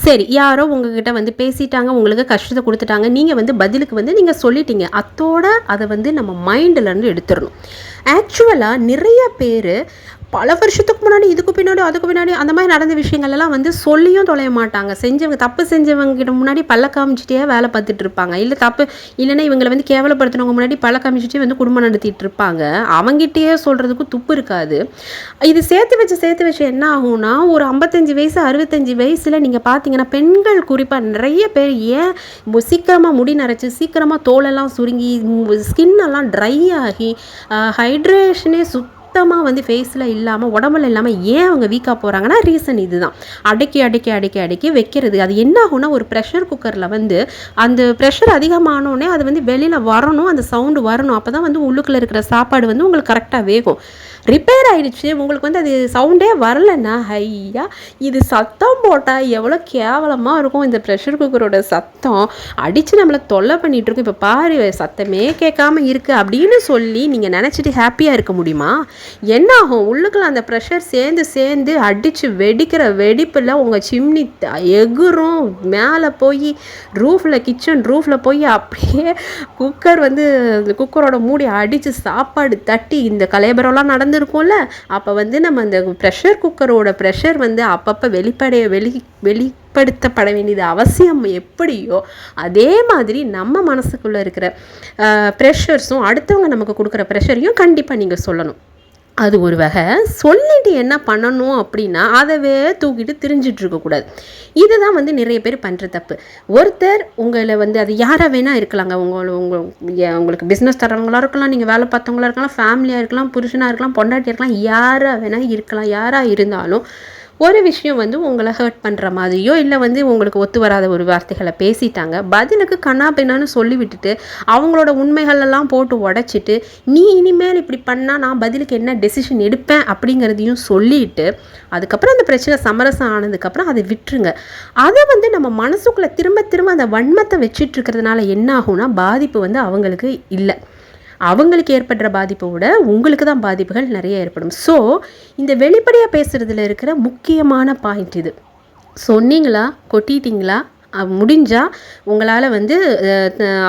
சரி யாரோ உங்ககிட்ட வந்து பேசிட்டாங்க உங்களுக்கு கஷ்டத்தை கொடுத்துட்டாங்க நீங்கள் வந்து பதிலுக்கு வந்து நீங்கள் சொல்லிட்டீங்க. அத்தோட அதை வந்து நம்ம மைண்டிலேருந்து எடுத்துடணும். ஆக்சுவலாக நிறைய பேர் பல வருஷத்துக்கு முன்னாடி இதுக்கு பின்னாடி அதுக்கு பின்னாடி அந்த மாதிரி நடந்த விஷயங்கள் எல்லாம் வந்து சொல்லியும் தொலைய மாட்டாங்க. செஞ்சவங்க தப்பு செஞ்சவங்க கிட்ட முன்னாடி பல்ல காமிச்சிட்டே வேலை பார்த்துட்டு இருப்பாங்க. இல்லை தப்பு இல்லைன்னா இவங்களை வந்து கேவலப்படுத்தினவங்க முன்னாடி பல்ல காமிச்சிட்டே வந்து குடும்பம் நடத்திட்டு இருப்பாங்க. அவங்ககிட்டயே சொல்கிறதுக்கு துப்பு இருக்காது. இது சேர்த்து வச்சு சேர்த்து வச்சு என்ன ஆகும்னா ஒரு ஐம்பத்தஞ்சு வயசு அறுபத்தஞ்சு வயசில் நீங்கள் பார்த்தீங்கன்னா பெண்கள் குறிப்பாக நிறைய பேர் ஏன் சீக்கிரமாக முடி நரைச்சி சீக்கிரமாக தோலெல்லாம் சுருங்கி ஸ்கின் எல்லாம் ட்ரை ஆகி ஹைட்ரேஷனே சுத் சுத்தமாக வந்து ஃபேஸில் இல்லாமல் உடம்புல இல்லாமல் ஏன் அவங்க வீக்காக போகிறாங்கன்னா ரீசன் இதுதான். அடக்கி அடக்கி அடக்கி அடக்கி வைக்கிறது. அது என்ன ஆகும்னா ஒரு ப்ரெஷர் குக்கரில் வந்து அந்த ப்ரெஷர் அதிகமானோடனே அது வந்து வெளியில் வரணும் அந்த சவுண்டு வரணும். அப்போ தான் வந்து உள்ளுக்குள்ளே இருக்கிற சாப்பாடு வந்து உங்களுக்கு கரெக்டாக வேகும். ரிப்பேர் ஆயிடுச்சு. உங்களுக்கு வந்து அது சவுண்டே வரலன்னா ஐயா இது சத்தம் போட்டால் எவ்வளோ கேவலமாக இருக்கும். இந்த ப்ரெஷர் குக்கரோட சத்தம் அடித்து நம்மளை தொல்லை பண்ணிகிட்ருக்கோம் இப்போ பாரு சத்தமே கேட்காம இருக்குது அப்படின்னு சொல்லி நீங்கள் நினச்சிட்டு ஹாப்பியாக இருக்க முடியுமா? என்ன ஆகும்? உள்ளுக்குள்ள அந்த ப்ரெஷர் சேர்ந்து சேர்ந்து அடித்து வெடிக்கிற வெடிப்பில் உங்கள் சிம்னி த- எகுரும் மேலே போய் ரூஃபில் கிச்சன் ரூஃபில் போய் அப்படியே குக்கர் வந்து குக்கரோட மூடி அடித்து சாப்பாடு தட்டி இந்த கலைபரம்லாம் நடந்திருக்கும்ல அப்போ வந்து நம்ம அந்த ப்ரெஷர் குக்கரோட ப்ரெஷர் வந்து அப்பப்போ வெளிப்படைய வெளி வெளிப்படுத்தப்பட வேண்டியது அவசியம் எப்படியோ அதே மாதிரி நம்ம மனசுக்குள்ளே இருக்கிற ப்ரெஷர்ஸும் அடுத்தவங்க நமக்கு கொடுக்குற ப்ரெஷரையும் கண்டிப்பாக நீங்கள் சொல்லணும். அது ஒரு வகை. சொல்லிட்டு என்ன பண்ணணும் அப்படின்னா அதவே தூக்கிட்டு திரிஞ்சிட்டு இருக்கக்கூடாது இதுதான் வந்து நிறைய பேர் பண்ணுற தப்பு. ஒருத்தர் உங்களை வந்து அது யாராக வேணால் இருக்கலாங்க. உங்களை உங்கள் உங்களுக்கு பிஸ்னஸ் தரவங்களா இருக்கலாம் நீங்கள் வேலை பார்த்தவங்களா இருக்கலாம் ஃபேமிலியாக இருக்கலாம் புருஷனாக இருக்கலாம் பொண்டாட்டியாக இருக்கலாம் யாராக வேணால் இருக்கலாம். யாராக இருந்தாலும் ஒரு விஷயம் வந்து உங்களை ஹர்ட் பண்ணுற மாதிரியோ இல்லை வந்து உங்களுக்கு ஒத்து வராத ஒரு வார்த்தைகளை பேசிட்டாங்க. பதிலுக்கு கண்ணா பின்னான்னு சொல்லி விட்டுட்டு அவங்களோட உண்மைகள் எல்லாம் போட்டு உடைச்சிட்டு நீ இனிமேல் இப்படி பண்ணால் நான் பதிலுக்கு என்ன டெசிஷன் எடுப்பேன் அப்படிங்கிறதையும் சொல்லிட்டு அதுக்கப்புறம் அந்த பிரச்சனை சமரசம் ஆனதுக்கப்புறம் அதை விட்டுருங்க. அதை வந்து நம்ம மனசுக்குள்ளே திரும்ப திரும்ப அந்த வன்மத்தை வச்சிட்டு இருக்கிறதுனால என்ன ஆகும்னா பாதிப்பு வந்து அவங்களுக்கு இல்லை. அவங்களுக்கு ஏற்படுற பாதிப்பை விட உங்களுக்கு தான் பாதிப்புகள் நிறைய ஏற்படும். ஸோ இந்த வெளிப்படையாக பேசுகிறதுல இருக்கிற முக்கியமான பாயிண்ட் இது. சொன்னீங்களா? கொட்டிட்டீங்களா? முடிஞ்சால் உங்களால் வந்து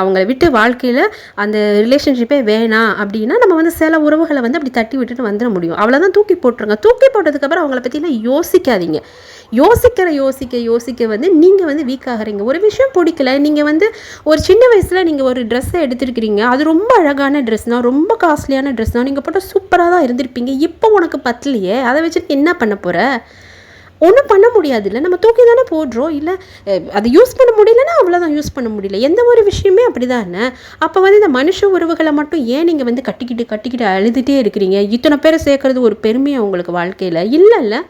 அவங்கள விட்டு வாழ்க்கையில் அந்த ரிலேஷன்ஷிப்பே வேணாம் அப்படின்னா நம்ம வந்து சில உறவுகளை வந்து அப்படி தட்டி விட்டுட்டு வந்துட முடியும். அவ்வளோதான் தூக்கி போட்டுருங்க. தூக்கி போட்டதுக்கப்புறம் அவங்கள பற்றிலாம் யோசிக்காதீங்க. யோசிக்கிற யோசிக்க யோசிக்க வந்து நீங்கள் வந்து வீக் ஆகிறீங்க. ஒரு விஷயம் பிடிக்கல நீங்கள் வந்து ஒரு சின்ன வயசில் நீங்கள் ஒரு ட்ரெஸ்ஸை எடுத்துருக்கிறீங்க. அது ரொம்ப அழகான ட்ரெஸ் தான் ரொம்ப காஸ்ட்லியான ட்ரெஸ் தான். நீங்கள் போட்டால் சூப்பராக தான் இருந்திருப்பீங்க. இப்போ உனக்கு பத்தலையே. அதை வச்சுட்டு என்ன பண்ண போகிற ஒன்றும் பண்ண முடியாது இல்லை நம்ம தூக்கி தானே போடுறோம். இல்லை அதை யூஸ் பண்ண முடியலன்னா அவ்வளோதான் யூஸ் பண்ண முடியல. எந்த ஒரு விஷயமே அப்படி தானே அப்போ வந்து இந்த மனுஷ உறவுகளை மட்டும் ஏன் நீங்கள் வந்து கட்டிக்கிட்டு கட்டிக்கிட்டு அழுதுகிட்டே இருக்கிறீங்க? இத்தனை பேரை சேர்க்கறது ஒரு பெருமையாக உங்களுக்கு வாழ்க்கையில்? இல்லை.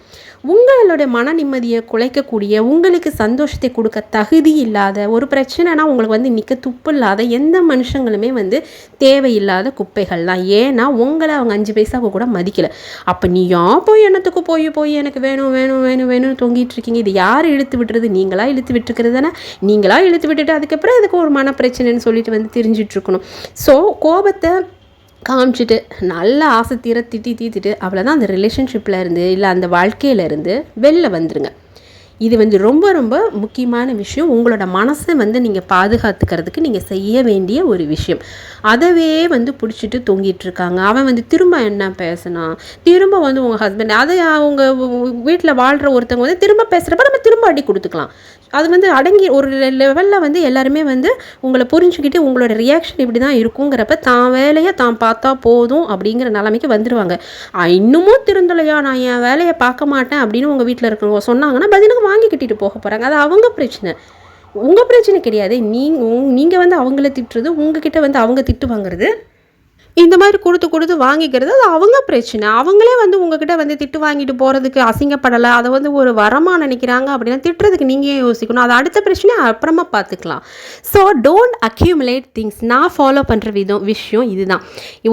உங்களோட மன நிம்மதியை குலைக்கக்கூடிய உங்களுக்கு சந்தோஷத்தை கொடுக்க தகுதி இல்லாத ஒரு பிரச்சனைனா உங்களுக்கு வந்து நிற்க துப்பு இல்லாத எந்த மனுஷங்களுமே வந்து தேவையில்லாத குப்பைகள் தான். ஏன்னா உங்களை அவங்க அஞ்சு பைசாவுக்கு கூட மதிக்கலை. அப்போ நீ ஏன் போய் எண்ணத்துக்கு போய் போய் எனக்கு வேணும் வேணும் வேணும் வேணும்னு தொங்கிட்டு இருக்கீங்க? இது யார் இழுத்து விட்டுறது நீங்களா இழுத்து விட்டுருக்கிறது தானே? நீங்களா இழுத்து விட்டுட்டு அதுக்கப்புறம் அதுக்கு ஒரு மன பிரச்சனைன்னு சொல்லிட்டு வந்து தெரிஞ்சிட்ருக்கணும் ஸோ கோபத்தை காமிச்சிட்டு நல்லா ஆசை தீர திட்டி தீத்துட்டு அவ்வளோதான் அந்த ரிலேஷன்ஷிப்பில் இருந்து இல்லை அந்த வாழ்க்கையில இருந்து வெளில வந்துருங்க. இது வந்து ரொம்ப ரொம்ப முக்கியமான விஷயம். உங்களோட மனசை வந்து நீங்கள் பாதுகாத்துக்கிறதுக்கு நீங்கள் செய்ய வேண்டிய ஒரு விஷயம். அதவே வந்து பிடிச்சிட்டு தொங்கிட்டு இருக்காங்க. அவன் வந்து திரும்ப என்ன பேசினான் திரும்ப வந்து உங்கள் ஹஸ்பண்ட் அதை அவங்க வீட்டில் வாழ்கிற ஒருத்தவங்க வந்து திரும்ப பேசுகிறப்ப நம்ம திரும்ப அடி கொடுத்துக்கலாம். அது வந்து அடங்கி ஒரு லெவலில் வந்து எல்லாருமே வந்து உங்களை புரிஞ்சுக்கிட்டு உங்களோட ரியாக்ஷன் இப்படி தான் இருக்குங்கிறப்ப தான் வேலையை தான் பார்த்தா போதும் அப்படிங்கிற நிலைமைக்கு வந்துடுவாங்க இன்னமும் திருந்தலையா? நான் என் வேலையை பார்க்க மாட்டேன் அப்படின்னு உங்கள் வீட்டில் இருக்கிறவங்க சொன்னாங்கன்னா பதிலுக்கு வாங்கி கட்டிட்டு போக போகிறாங்க அது அவங்க பிரச்சனை. உங்கள் பிரச்சனை கிடையாது. நீங்கள் நீங்கள் வந்து அவங்கள திட்டுறது உங்ககிட்ட வந்து அவங்க திட்டு வாங்குறது. இந்த மாதிரி கொடுத்து கொடுத்து வாங்கிக்கிறது அது அவங்க பிரச்சனை. அவங்களே வந்து உங்ககிட்ட வந்து திட்டு வாங்கிட்டு போகிறதுக்கு அசிங்கப்படலை. அதை வந்து ஒரு வரமாக நினைக்கிறாங்க அப்படின்னா திட்டுறதுக்கு நீங்கள் யோசிக்கணும். அது அடுத்த பிரச்சனை அப்புறமா பார்த்துக்கலாம். ஸோ டோன்ட் அக்யூமுலேட் திங்ஸ் நான் ஃபாலோ பண்ணுற விதம் விஷயம் இதுதான்.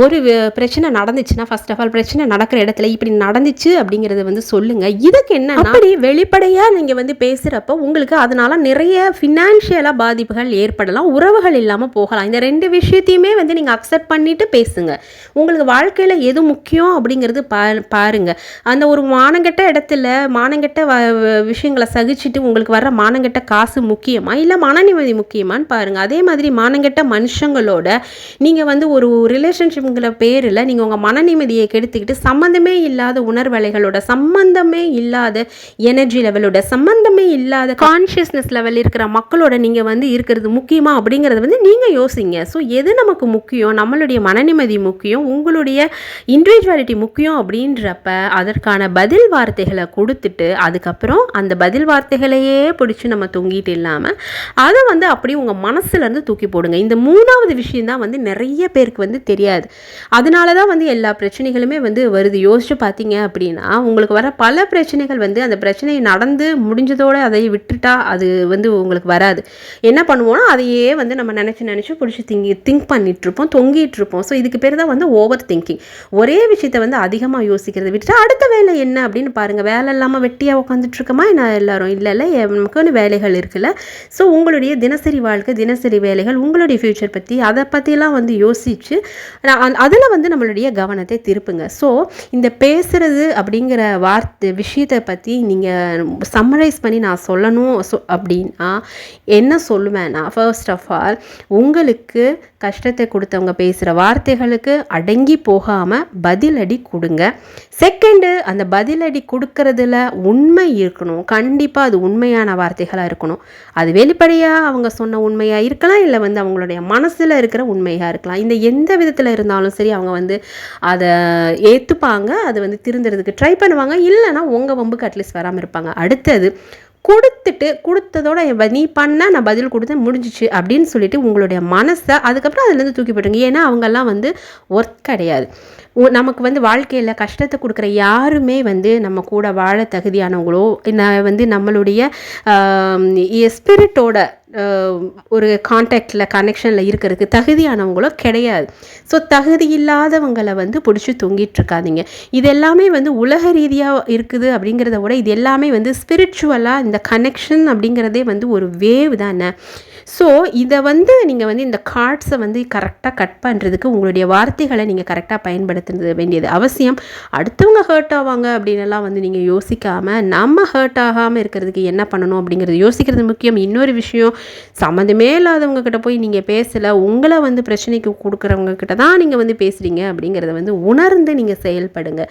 ஒரு பிரச்சனை நடந்துச்சுன்னா ஃபர்ஸ்ட் ஆஃப் ஆல் பிரச்சனை நடக்கிற இடத்துல இப்படி நடந்துச்சு அப்படிங்கிறத வந்து சொல்லுங்கள் இதுக்கு என்ன அப்படி வெளிப்படையாக நீங்கள் வந்து பேசுகிறப்ப உங்களுக்கு அதனால் நிறைய ஃபினான்ஷியலாக பாதிப்புகள் ஏற்படலாம். உறவுகள் இல்லாமல் போகலாம். இந்த ரெண்டு விஷயத்தையுமே வந்து நீங்கள் அக்செப்ட் பண்ணிவிட்டு பேச பேசுங்க. உங்களுக்கு வாழ்க்கையில் எது முக்கியம் அப்படிங்கிறது பா பாருங்க. அந்த ஒரு மானங்கெட்ட இடத்துல மானங்கெட்ட வ வ- விஷயங்களை சகிச்சுட்டு உங்களுக்கு வர்ற மானங்கெட்ட காசு முக்கியமா? இல்லை மனநிம்மதி முக்கியமான்னு பாருங்க. அதே மாதிரி மானங்கெட்ட மனுஷங்களோட நீங்கள் வந்து ஒரு ரிலேஷன்ஷிப்புங்கிற பேரில் நீங்கள் உங்கள் மனநிம்மதியை கெடுத்துக்கிட்டு சம்மந்தமே இல்லாத உணர்வலைகளோட சம்மந்தமே இல்லாத எனர்ஜி லெவலோட சம்மந்தமே இல்லாத கான்ஷியஸ்னஸ் லெவல் இருக்கிற மக்களோட நீங்கள் வந்து இருக்கிறது முக்கியமா அப்படிங்கிறத வந்து நீங்கள் யோசிங்க. ஸோ எது நமக்கு முக்கியம்? நம்மளுடைய மன நிம்மதி முக்கியம் உங்களுடைய இண்டிவிஜுவாலிட்டி முக்கியம் அப்படின்றப்ப அதற்கான பதில் வார்த்தைகளை கொடுத்துட்டு அதுக்கப்புறம் அந்த பதில் வார்த்தைகளையே பிடிச்சி நம்ம தொங்கிட்டு இல்லாமல் அதை வந்து அப்படியே உங்கள் மனசுலேருந்து தூக்கி போடுங்க. இந்த மூணாவது விஷயம் தான் வந்து நிறைய பேருக்கு வந்து தெரியாது. அதனால தான் வந்து எல்லா பிரச்சனைகளுமே வந்து வருது. யோசிச்சு பார்த்தீங்க அப்படின்னா உங்களுக்கு வர பல பிரச்சனைகள் வந்து அந்த பிரச்சனை நடந்து முடிஞ்சதோடு அதை விட்டுட்டா அது வந்து உங்களுக்கு வராது. என்ன பண்ணுவோம்னா அதையே வந்து நம்ம நினச்சி நினச்சி பிடிச்சி திங்கி திங்க் பண்ணிகிட்ருப்போம் தொங்கிட்டு இருப்போம். ஸோ இதுக்கு பேர் தான் வந்து ஓவர் திங்கிங். ஒரே விஷயத்தை வந்து அதிகமாக யோசிக்கிறத. விட்டுட்டு அடுத்த வேலை என்ன அப்படின்னு பாருங்கள் வேலை இல்லாமல் வெட்டியாக உட்காந்துட்டு இருக்கோமா என்ன எல்லாரும்? இல்லை இல்லை நமக்கு வேலைகள் இருக்குல்ல. ஸோ உங்களுடைய தினசரி வாழ்க்கை தினசரி வேலைகள் உங்களுடைய ஃப்யூச்சர் பற்றி அதை பற்றிலாம் வந்து யோசித்து அதில் வந்து நம்மளுடைய கவனத்தை திருப்புங்க. ஸோ இந்த பேசுகிறது அப்படிங்கிற வார்த்தை விஷயத்தை பற்றி நீங்கள் சம்மரைஸ் பண்ணி நான் சொல்லணும். சொ அப்படின்னா என்ன சொல்லுவேன்னா ஃபர்ஸ்ட் ஆஃப் ஆல் உங்களுக்கு கஷ்டத்தை கொடுத்தவங்க பேசுகிற வார்த்தைகளுக்கு அடங்கி போகாமல் பதிலடி கொடுங்க. செகண்டு அந்த பதிலடி கொடுக்கறதுல உண்மை இருக்கணும். கண்டிப்பாக அது உண்மையான வார்த்தைகளாக இருக்கணும். அது வெளிப்படையாக அவங்க சொன்ன உண்மையாக இருக்கலாம் இல்லை வந்து அவங்களுடைய மனசில் இருக்கிற உண்மையாக இருக்கலாம். இந்த எந்த விதத்தில் இருந்தாலும் சரி அவங்க வந்து அதை ஏற்றுப்பாங்க அதை வந்து திருந்துறதுக்கு ட்ரை பண்ணுவாங்க. இல்லைனா உங்கள் வம்புக்கு அட்லீஸ்ட் வராமல் இருப்பாங்க. அடுத்தது கொடுத்துட்டு கொடுத்ததோட நீ பண்ண நான் பதில் கொடுத்து முடிஞ்சிச்சு அப்படின்னு சொல்லிட்டு உங்களுடைய மனசை அதுக்கப்புறம் அதுலேருந்து தூக்கி போட்டுங்க ஏன்னா அவங்கெல்லாம் வந்து ஒர்க் கிடையாது. நமக்கு வந்து வாழ்க்கையில் கஷ்டத்தை கொடுக்குற யாருமே வந்து நம்ம கூட வாழ தகுதியானவங்களோ நான் வந்து நம்மளுடைய ஸ்பிரிட்டோட ஒரு காண்டாக்டில் கனெக்ஷனில் இருக்கிறதுக்கு தகுதியானவங்களோ கிடையாது. ஸோ தகுதி இல்லாதவங்களை வந்து பிடிச்சி தொங்கிட்டு இருக்காதிங்க இது எல்லாமே வந்து உலக ரீதியாக இருக்குது அப்படிங்கிறத விட இது எல்லாமே வந்து ஸ்பிரிச்சுவலாக இந்த கனெக்ஷன் அப்படிங்கிறதே வந்து ஒரு வேவ் தானே ஸோ இதை வந்து நீங்கள் வந்து இந்த கார்ட்ஸை வந்து கரெக்டாக கட் பண்ணுறதுக்கு உங்களுடைய வார்த்தைகளை நீங்கள் கரெக்டாக பயன்படுத்துறது வேண்டியது அவசியம். அடுத்தவங்க ஹர்ட் ஆவாங்க அப்படின்லாம் வந்து நீங்கள் யோசிக்காமல் நம்ம ஹர்ட் ஆகாமல் இருக்கிறதுக்கு என்ன பண்ணணும் அப்படிங்கிறது யோசிக்கிறது முக்கியம். இன்னொரு விஷயம் சம்மந்தமே இல்லாதவங்க கிட்ட போய் நீங்கள் பேசலை உங்களை வந்து பிரச்சனைக்கு கொடுக்குறவங்க கிட்ட தான் நீங்கள் வந்து பேசுகிறீங்க அப்படிங்கிறத வந்து உணர்ந்து நீங்கள் செயல்படுங்க.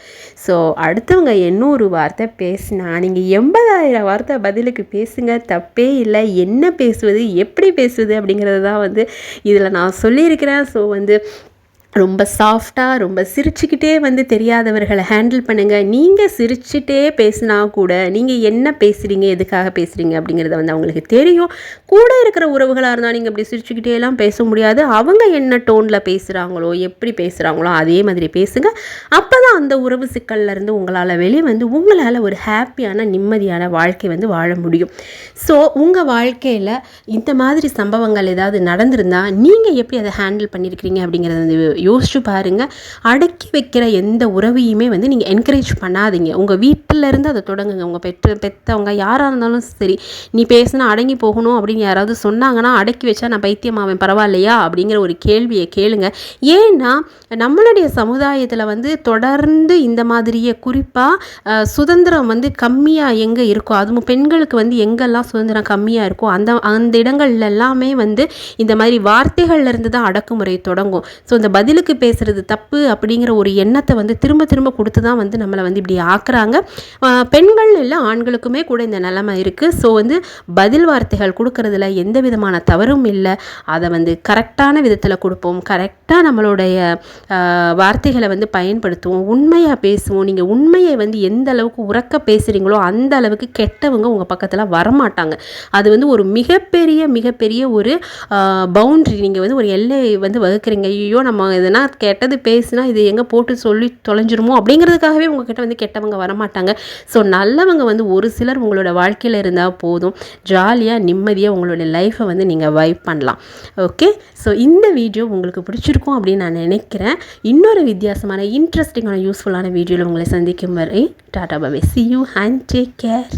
ஸோ அடுத்தவங்க இன்னொரு வார்த்தை பேசினா நீங்கள் எண்பதாயிரம் வார்த்தை பதிலுக்கு பேசுங்க. தப்பே இல்லை. என்ன பேசுவது எப்படி எப்படி பேசுது அப்படிங்கிறது தான் வந்து இதில் நான் சொல்லியிருக்கிறேன். ஸோ வந்து ரொம்ப சாஃப்டாக ரொம்ப சிரிச்சுக்கிட்டே வந்து தெரியாதவர்களை ஹேண்டில் பண்ணுங்கள் நீங்கள் சிரிச்சுட்டே பேசினா கூட நீங்கள் என்ன பேசுகிறீங்க எதுக்காக பேசுகிறீங்க அப்படிங்கிறத வந்து அவங்களுக்கு தெரியும். கூட இருக்கிற உறவுகளாக இருந்தால் நீங்கள் இப்படி சிரிச்சுக்கிட்டே எல்லாம் பேச முடியாது. அவங்க என்ன டோனில் பேசுகிறாங்களோ எப்படி பேசுகிறாங்களோ அதே மாதிரி பேசுங்க. அப்போ தான் அந்த உறவு சிக்கல்லேருந்து உங்களால் வெளியே வந்து உங்களால் ஒரு ஹாப்பியான நிம்மதியான வாழ்க்கை வந்து வாழ முடியும். ஸோ உங்கள் வாழ்க்கையில் இந்த மாதிரி சம்பவங்கள் ஏதாவது நடந்திருந்தால் நீங்கள் எப்படி அதை ஹேண்டில் பண்ணியிருக்கிறீங்க அப்படிங்கிறத வந்து யோசிச்சு பாருங்கள் அடக்கி வைக்கிற எந்த உறவையுமே வந்து நீங்கள் என்கரேஜ் பண்ணாதீங்க. உங்கள் வீட்டிலேருந்து அதை தொடங்குங்க. உங்கள் பெற்ற பெற்றவங்க யாராக இருந்தாலும் சரி நீ பேசினா அடங்கி போகணும் அப்படின்னு யாராவது சொன்னாங்கன்னா அடக்கி வச்சா நான் பைத்தியமாவேன் பரவாயில்லையா? அப்படிங்கிற ஒரு கேள்வியை கேளுங்க. ஏன்னா நம்மளுடைய சமுதாயத்தில் வந்து தொடர்ந்து இந்த மாதிரியே குறிப்பாக சுதந்திரம் வந்து கம்மியாக எங்கே இருக்கோ அதுவும் பெண்களுக்கு வந்து எங்கெல்லாம் சுதந்திரம் கம்மியாக இருக்கோ அந்த அந்த இடங்கள்ல எல்லாமே வந்து இந்த மாதிரி வார்த்தைகள்லேருந்து தான் அடக்குமுறை தொடங்கும். ஸோ இந்த பதில் பதிலுக்கு பேசுகிறது தப்பு அப்படிங்கிற ஒரு எண்ணத்தை வந்து திரும்ப திரும்ப கொடுத்து தான் வந்து நம்மளை வந்து இப்படி ஆக்குறாங்க. பெண்கள் இல்லை ஆண்களுக்குமே கூட இந்த நிலைமை இருக்குது ஸோ வந்து பதில் வார்த்தைகள் கொடுக்கறதுல எந்த விதமான தவறும் இல்லை. அதை வந்து கரெக்டான விதத்தில் கொடுப்போம். கரெக்டாக நம்மளுடைய வார்த்தைகளை வந்து பயன்படுத்துவோம். உண்மையாக பேசுவோம். நீங்கள் உண்மையை வந்து எந்த அளவுக்கு உறக்க பேசுகிறீங்களோ அந்த அளவுக்கு கெட்டவங்க உங்கள் பக்கத்தில் வரமாட்டாங்க. அது வந்து ஒரு மிகப்பெரிய மிகப்பெரிய ஒரு பவுண்ட்ரி நீங்கள் வந்து ஒரு எல்லை வந்து வகுக்கிறீங்க. ஐயோ நம்ம எதுனா கெட்டது பேசுனா இது எங்கே போட்டு சொல்லி தொலைஞ்சிருமோ அப்படிங்கிறதுக்காகவே உங்ககிட்ட வந்து கெட்டவங்க வரமாட்டாங்க. ஸோ நல்லவங்க வந்து ஒரு சிலர் உங்களோட வாழ்க்கையில் இருந்தால் போதும். ஜாலியாக நிம்மதியாக உங்களோட லைஃப்பை வந்து நீங்கள் வைப் பண்ணலாம். ஓகே ஸோ இந்த வீடியோ உங்களுக்கு பிடிச்சிருக்கும் அப்படின்னு நான் நினைக்கிறேன். இன்னொரு வித்தியாசமான இன்ட்ரெஸ்டிங்கான யூஸ்ஃபுல்லான வீடியோவில் உங்களை சந்திக்கும் வரை tata bye bye see you and take care